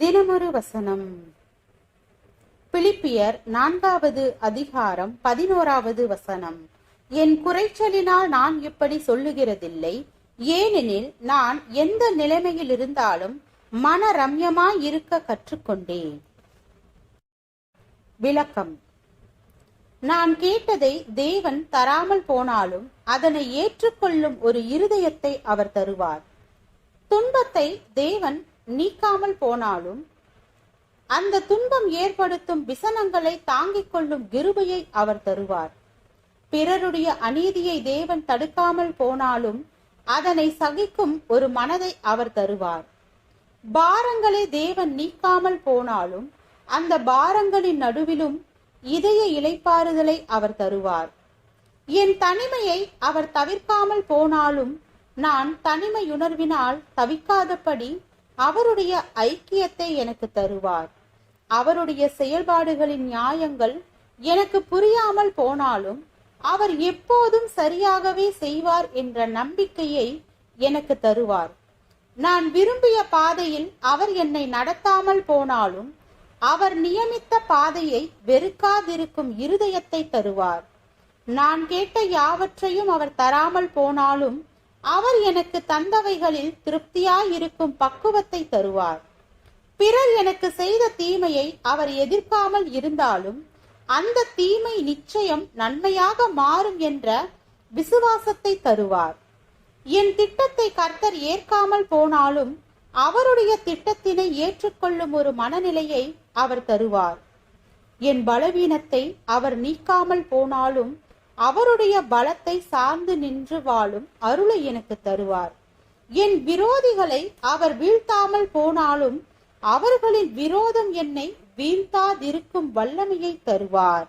தினமொரு வசனம். பிலிப்பியர் நான்காவது அதிகாரம் பதினோராவது வசனம். என் குறைச்சலினால் நான் இப்படி சொல்லுகிறதில்லை. ஏனெனில் நான் எந்த நிலைமையில் இருந்தாலும் மன ரம்யமாய் இருக்க கற்றுக்கொண்டேன். விளக்கம். நான் கேட்டதை தேவன் தராமல் போனாலும் அதனை ஏற்றுக்கொள்ளும் ஒரு இருதயத்தை அவர் தருவார். துன்பத்தை தேவன் நீக்காமல் போனாலும் அந்த துன்பம் ஏற்படுத்தும் விசனங்களை தாங்கிக் கொள்ளும் கிருபையை அவர் தருவார். பிறருடைய அநீதியை தேவன் தடுக்காமல் போனாலும் அதனை சகிக்கும் ஒரு மனதை அவர் தருவார். பாரங்களை தேவன் நீக்காமல் போனாலும் அந்த பாரங்களின் நடுவிலும் இதய இளைப்பாறுதலை அவர் தருவார். என் தனிமையை அவர் தவிர்க்காமல் போனாலும் நான் தனிமையுணர்வினால் தவிக்காதபடி அவருடைய ஐக்கியத்தை எனக்கு தருவார். அவருடைய செயல்பாடுகளின் நியாயங்கள் எனக்கு புரியாமல் போனாலும் அவர் எப்போதும் சரியாகவே செய்வார் என்ற நம்பிக்கையை எனக்கு தருவார். நான் விரும்பிய பாதையில் அவர் என்னை நடத்தாமல் போனாலும் அவர் நியமித்த பாதையை வெறுக்காதிருக்கும் இருதயத்தை தருவார். நான் கேட்ட யாவற்றையும் அவர் தராமல் போனாலும் அவர் எனக்கு தந்தவைகளில் திருப்தியாயிருக்கும் பக்குவத்தை தருவார். பிறர் எனக்கு செய்த தீமையை அவர் எதிர்க்காமல் இருந்தாலும் அந்த தீமை நிச்சயம் நன்மையாக மாறும் என்ற விசுவாசத்தை தருவார். என் திட்டத்தை கர்த்தர் ஏற்காமல் போனாலும் அவருடைய திட்டத்தினை ஏற்றுக்கொள்ளும் ஒரு மனநிலையை அவர் தருவார். என் பலவீனத்தை அவர் நீக்காமல் போனாலும் அவருடைய பலத்தை சார்ந்து நின்று வாழும் அருளை எனக்கு தருவார். என் விரோதிகளை அவர் வீழ்த்தாமல் போனாலும் அவர்களின் விரோதம் என்னை வீழ்த்தாதிருக்கும் வல்லமையை தருவார்.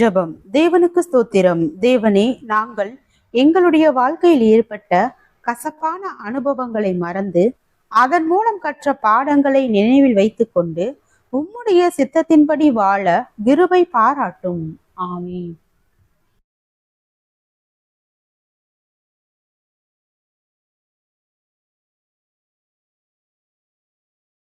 ஜெபம். தேவனுக்கு ஸ்தோத்திரம். தேவனே நாங்கள் எங்களுடைய வாழ்க்கையில் ஏற்பட்ட கசப்பான அனுபவங்களை மறந்து அதன் மூலம் கற்ற பாடங்களை நினைவில் வைத்துக்கொண்டு உம்முடைய சித்தத்தின்படி வாழ கிருபை பாராட்டும். आमीन।